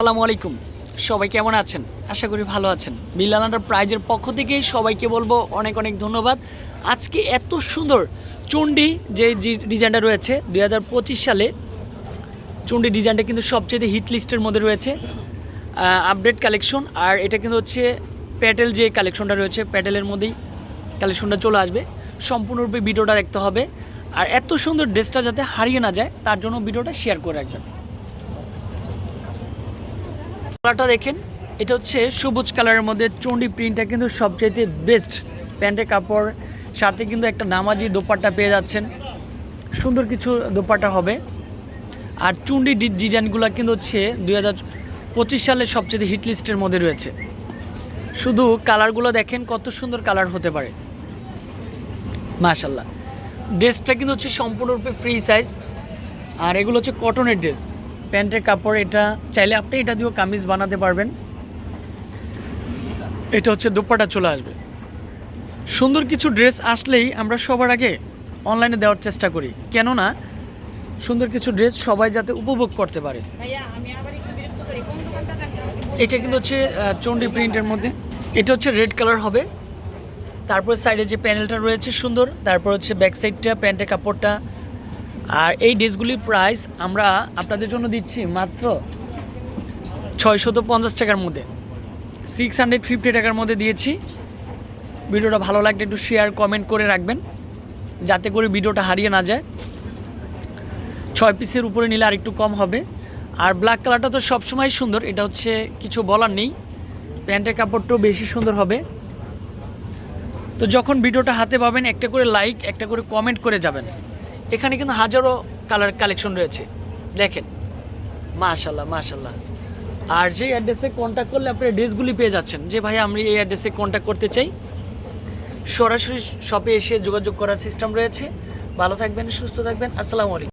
আসসালামু আলাইকুম। সবাই কেমন আছেন? আশা করি ভালো আছেন। বিল্লানাটার প্রাইজের পক্ষ থেকে সবাইকে বলব অনেক অনেক ধন্যবাদ। আজকে এত সুন্দর চণ্ডী যে ডিজাইনটা রয়েছে দু হাজার পঁচিশ সালে চণ্ডী ডিজাইনটা কিন্তু সবচেয়ে হিট লিস্টের মধ্যে রয়েছে। আপডেট কালেকশন আর এটা কিন্তু হচ্ছে প্যাটেল যে কালেকশনটা রয়েছে, প্যাটেলের মধ্যেই কালেকশনটা চলে আসবে। সম্পূর্ণরূপে ভিডিওটা দেখতে হবে। আর এত সুন্দর ড্রেসটা যাতে হারিয়ে না যায়, তার জন্য ভিডিওটা শেয়ার করে রাখবেন। কালারটা দেখেন, এটা হচ্ছে সবুজ কালারের মধ্যে চণ্ডী প্রিন্টটা কিন্তু সবচাইতে বেস্ট প্যান্টের কাপড়। সাথে কিন্তু একটা নামাজি দোপাট্টা পেয়ে যাচ্ছেন। সুন্দর কিছু দোপাট্টা হবে। আর চুন্ডি ডিজাইনগুলো কিন্তু হচ্ছে দুই হাজার পঁচিশ সালের সবচেয়ে হিট লিস্টের মধ্যে রয়েছে। শুধু কালারগুলো দেখেন, কত সুন্দর কালার হতে পারে। মাশাল্লাহ ড্রেসটা কিন্তু হচ্ছে সম্পূর্ণরূপে ফ্রি সাইজ আর এগুলো হচ্ছে কটনের ড্রেস প্যান্টের কাপড় এটা চাইলে আপনি এটা দিয়েও কামিজ বানাতে পারবেন। এটা হচ্ছে দুপাটা চলে আসবে। সুন্দর কিছু ড্রেস আসলেই আমরা সবার আগে অনলাইনে দেওয়ার চেষ্টা করি। কেননা সুন্দর কিছু ড্রেস সবাই যাতে উপভোগ করতে পারে। ভাইয়া আমি আবার একটু বিরক্ত করি। কোন দোকানটা জানি এটা কিন্তু হচ্ছে চণ্ডী প্রিন্টের মধ্যে। এটা হচ্ছে রেড কালার হবে। তারপর সাইডে যে প্যানেলটা রয়েছে সুন্দর তারপর হচ্ছে ব্যাক সাইডটা প্যান্টের কাপড়টা আর এই ড্রেসগুলির প্রাইস আমরা আপনাদের জন্য দিচ্ছি মাত্র ছয়শত পঞ্চাশ টাকার মধ্যে। সিক্স হান্ড্রেড ফিফটি টাকার মধ্যে দিয়েছি। ভিডিওটা ভালো লাগলে একটু শেয়ার কমেন্ট করে রাখবেন, যাতে করে ভিডিওটা হারিয়ে না যায়। ছয় পিসের উপরে নিলে আর একটু কম হবে। আর ব্ল্যাক কালারটা তো সবসময় সুন্দর, এটা হচ্ছে কিছু বলার নেই। প্যান্টের কাপড়টাও বেশি সুন্দর হবে। তো যখন ভিডিওটা হাতে পাবেন, একটা করে লাইক একটা করে কমেন্ট করে যাবেন। এখানে কিন্তু হাজারো কালার কালেকশন রয়েছে। দেখেন। মাশাল্লাহ মাশাল্লাহ আর যে অ্যাড্রেসে কন্ট্যাক্ট করলে আপনি ড্রেসগুলি পেয়ে যাচ্ছেন। যে ভাই, আমি এই অ্যাড্রেসে কন্ট্যাক্ট করতে চাই। সরাসরি শপে এসে যোগাযোগ করার সিস্টেম রয়েছে। ভালো থাকবেন, সুস্থ থাকবেন। আসসালামু আলাইকুম।